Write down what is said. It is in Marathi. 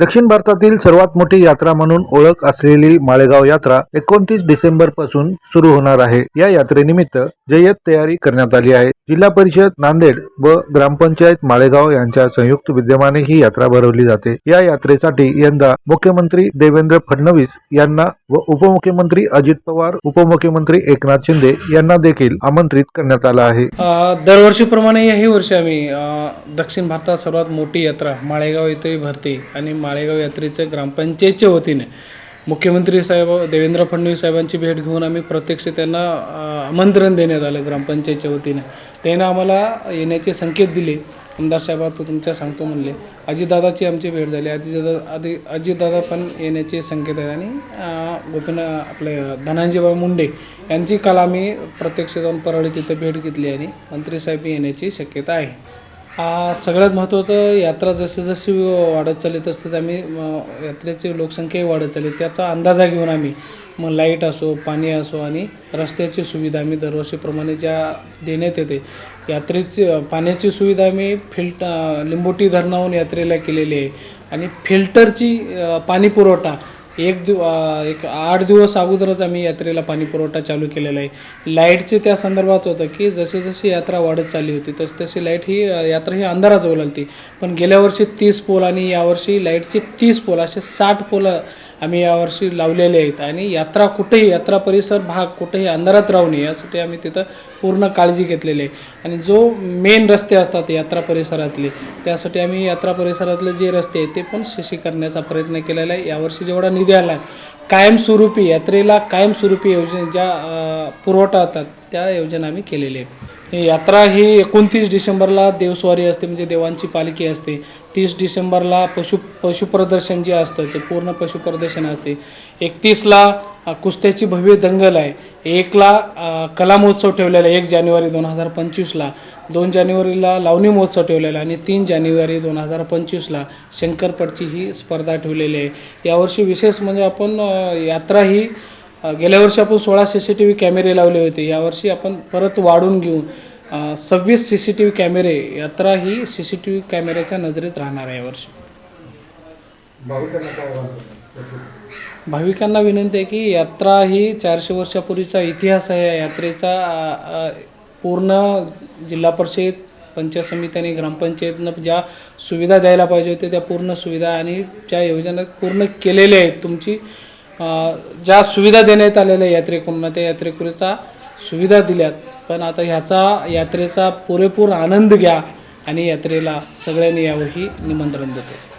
दक्षिण भारतातील सर्वात मोठी यात्रा म्हणून ओळख असलेली माळेगाव यात्रा एकोणतीस डिसेंबरपासून सुरू होणार आहे. या यात्रेनिमित्त जय्यत तयारी करण्यात आली आहे. जिल्हा परिषद नांदेड व ग्रामपंचायत माळेगाव यांच्या संयुक्त विद्यमाने ही यात्रा भरवली जाते. या यात्रेसाठी यंदा मुख्यमंत्री देवेंद्र फडणवीस यांना व उपमुख्यमंत्री अजित पवार उपमुख्यमंत्री एकनाथ शिंदे यांना देखील आमंत्रित करण्यात आलं आहे. दरवर्षीप्रमाणे याही वर्षी आम्ही दक्षिण भारतात सर्वात मोठी यात्रा माळेगाव येथे भरते आणि माळेगाव यात्रेच्या ग्रामपंचायतच्या वतीने मुख्यमंत्री साहेब देवेंद्र फडणवीस साहेबांची भेट घेऊन आम्ही प्रत्यक्ष त्यांना आमंत्रण देण्यात आलं ग्रामपंचायतच्या वतीने. त्यांना आम्हाला येण्याचे संकेत दिले. आमदार साहेबा तो तुमच्या सांगतो म्हणले अजितदादाची आमची भेट झाली. अजितदादा आधी अजितदादा पण येण्याचे संकेत आहेत. आणि गोपीन आपले धनांजीबा मुंडे यांची काल आम्ही प्रत्यक्ष जाऊन परळी तिथे भेट घेतली आणि मंत्रीसाहेब येण्याची शक्यता आहे. सगळ्यात महत्त्वाचं यात्रा जशी जशी वाढत चालली तसं आम्ही यात्रेची लोकसंख्याही वाढत चालली. त्याचा अंदाजा घेऊन आम्ही मग लाइट असो पाणी असो आणि रस्त्याची सुविधा आम्ही दरवर्षीप्रमाणे ज्या देण्यात येते यात्रेची पाण्याची सुविधा आम्ही फिल्ट लिंबोटी धरणाहून यात्रेला केलेली आहे. आणि फिल्टरची पाणी पुरवठा एक दिव एक आठ दिवस अगोदरच आम्ही यात्रेला पाणी पुरवठा चालू केलेला आहे. लाईटचे त्या संदर्भात होतं की जशी जशी यात्रा वाढत चालली होती तस तशी लाइट ही यात्रा ही अंधारात ओलालती. पण गेल्या वर्षी तीस पोल आणि यावर्षी लाईटचे तीस पोल असे साठ पोल आम्ही यावर्षी लावलेले आहेत. आणि यात्रा कुठेही यात्रा परिसर भाग कुठेही अंधारात राहू नये यासाठी आम्ही तिथं पूर्ण काळजी घेतलेली आहे. आणि जो मेन रस्ते असतात यात्रा परिसरातले त्यासाठी आम्ही यात्रा परिसरातले जे रस्ते आहेत ते पण शिशी करण्याचा प्रयत्न केलेला आहे. यावर्षी जेवढा निधी आला कायमस्वरूपी यात्रेला कायमस्वरूपी योजना ज्या पुरवठा होतात त्या योजना आम्ही केलेल्या आहेत. यात्रा ही एकोणतीस डिसेंबरला देवस्वारी असते म्हणजे देवांची पालखी असते. तीस डिसेंबरला पशु पशुप्रदर्शन जे असतं ते पूर्ण पशुप्रदर्शन असते. एकतीसला कुस्त्याची भव्य दंगल आहे. एकला कला महोत्सव ठेवलेला आहे एक जानेवारी दोन हजार पंचवीसला. दोन जानेवारीला लावणी महोत्सव ठेवलेला आणि तीन जानेवारी दोन हजार पंचवीसला शंकरपटची ही स्पर्धा ठेवलेली आहे. यावर्षी विशेष म्हणजे आपण यात्रा ही गेल्या वर्षी आपण सोळा सी सी टी व्ही कॅमेरे लावले होते. यावर्षी आपण परत वाढून घेऊन सव्वीस सी सी टी व्ही कॅमेरे यात्रा ही सी सी टी व्ही कॅमेऱ्याच्या नजरेत राहणार आहे यावर्षी भाविकांना विनंती आहे की यात्रा ही चारशे वर्षापूर्वीचा इतिहास आहे. या यात्रेचा पूर्ण जिल्हा परिषद पंचायत समिती आणि ग्रामपंचायतनं ज्या सुविधा द्यायला पाहिजे होत्या त्या पूर्ण सुविधा आणि ज्या योजना पूर्ण केलेल्या आहेत तुमची ज्या सुविधा देण्यात आलेल्या यात्रेकरूंना त्या यात्रेकरूचा सुविधा दिल्यात. पण आता ह्याचा यात्रेचा पुरेपूर आनंद घ्या आणि यात्रेला सगळ्यांनी यावं ही निमंत्रण देतो.